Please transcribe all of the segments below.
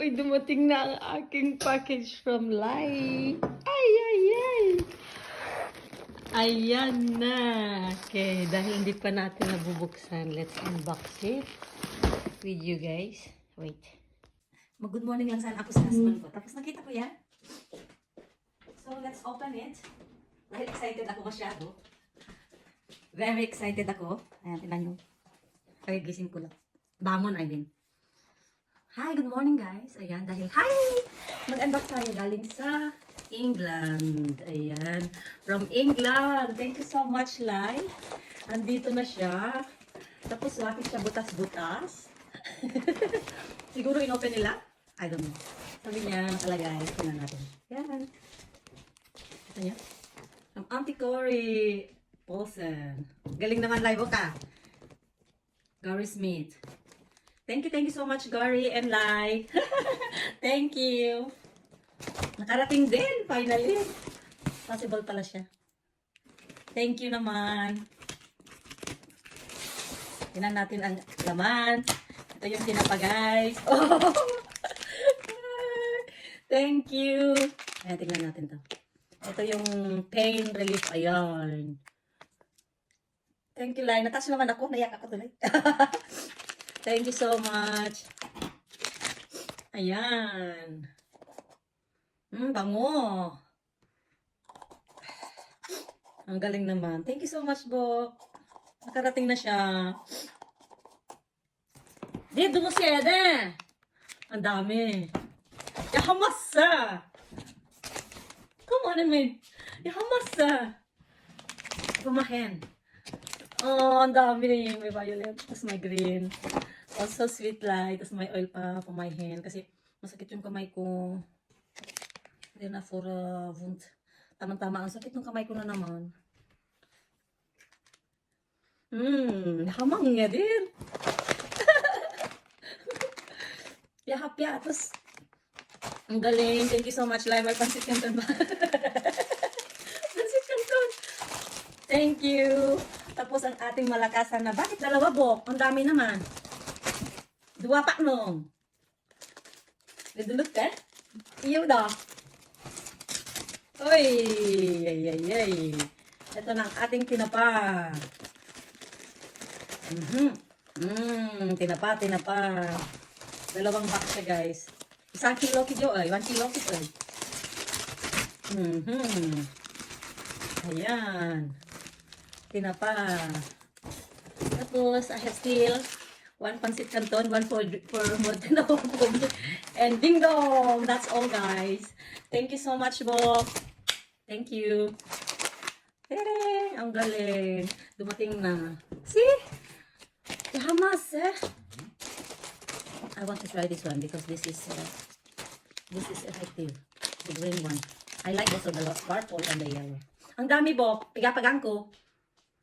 Uy, dumating na ang aking package from Lai. Ay, ay, ay. Ayan na. Okay, dahil hindi pa natin nabubuksan, let's unbox it with you guys. Wait. Mag-good morning lang sana ako sa husband ko. Tapos nakita ko yan. So, let's open it. Dahil excited ako masyado. Very excited ako. Ayan, tinan nyo. Kaya gising ko lang. Bangon, I mean. Hi, good morning guys. Ayan, dahil, hi! Mag-unbox tayo galing sa England. Ayan. From England. Thank you so much, Lai. Andito na siya. Tapos, bakit siya butas-butas? Siguro inopen nila? I don't know. Sabi niya, nakalagay. Tingnan natin. Yan. Ito niya. Ang Auntie Cory Paulson. Galing naman live ka. Gary Smith. Thank you, thank you so much, Gary and Lai. thank you. Nakarating din, finally. Possible pala siya. Thank you naman. Tingnan natin ang laman. Ito yung tinapa, guys. Oh! Thank you. Ayan, tingnan natin to. Ito yung pain relief. Ayan. Thank you, Lai. Natas naman ako. Nayak ako tuloy. Thank you so much. Ayan. Hmm, bango. Ang galing naman. Thank you so much, Bo. Nakarating na siya. Di, dumusede. Ang dami. Yahamasa. Come on, Amin. Yahamasa. Kumahin. Oh, ang dami may violet. Tapos may green. Also sweet light. Tapos may oil pa for my hand. Kasi masakit yung kamay ko. Hindi na for uh, wound. Tamang-tama. Ang sakit ng kamay ko na naman. Hmm, hamang niya din. Yahap-ya. Tapos, ang galing. Thank you so much, Lai. May pansit canton ba? pansit canton. Thank you. Tapos ang ating malakasan na, bakit dalawa bok? Ang dami naman. Dua pa nung. Nadulot ka? Iyo daw. Uy! Ay, ay, ay. Ito na ating tinapa. Mhm. Mm, tinapa, tinapa. Dalawang box siya, guys. Isang kilo kidyo ay, one kilo kidyo ay. Mhm. Ayan. Tinapa. Tapos, I have still one pancit canton, one for, for Morten And ding dong! That's all, guys. Thank you so much, Bo. Thank you. Tere! Ang galing. Dumating na. See? Yamas, eh? I want to try this one because this is uh, this is effective. The green one. I like also the purple and the yellow. Ang dami, Bo. Pigapagang ko.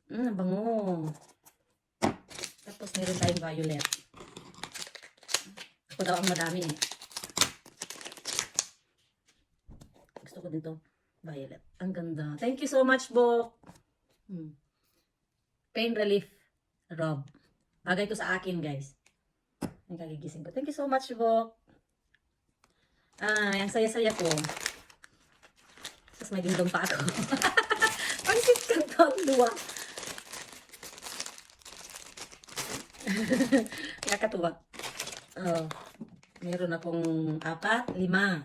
Mm, ang bango. Meron tayong violet. Ako daw ang madami eh. Gusto ko din to. Violet. Ang ganda. Thank you so much, Bo. Hmm. Pain relief. Rob. Bagay to sa akin, guys. Ang kagigising ko. Thank you so much, Bo. Ah, ang saya-saya ko. Tapos may dingdong pa ako. Pansit kanton, luwa. Nakakatuwa. Oh, meron akong apat, lima.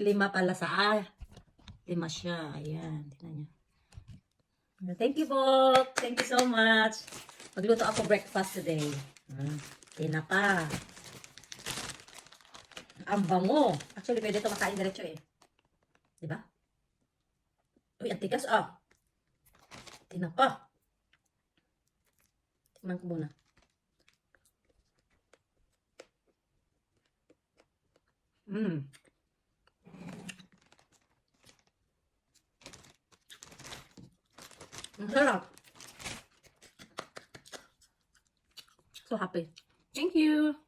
Lima pala sa A. Lima siya. Ayan, tingnan niya. Thank you, Bok. Thank you so much. Magluto ako breakfast today. Ah, tinapa. Ang bango. Actually, pwede ito makain diretso eh. Di ba? Uy, ang tigas ah. Tinapa. Tikman ko muna. Mmm. Ang sarap. So happy. Thank you.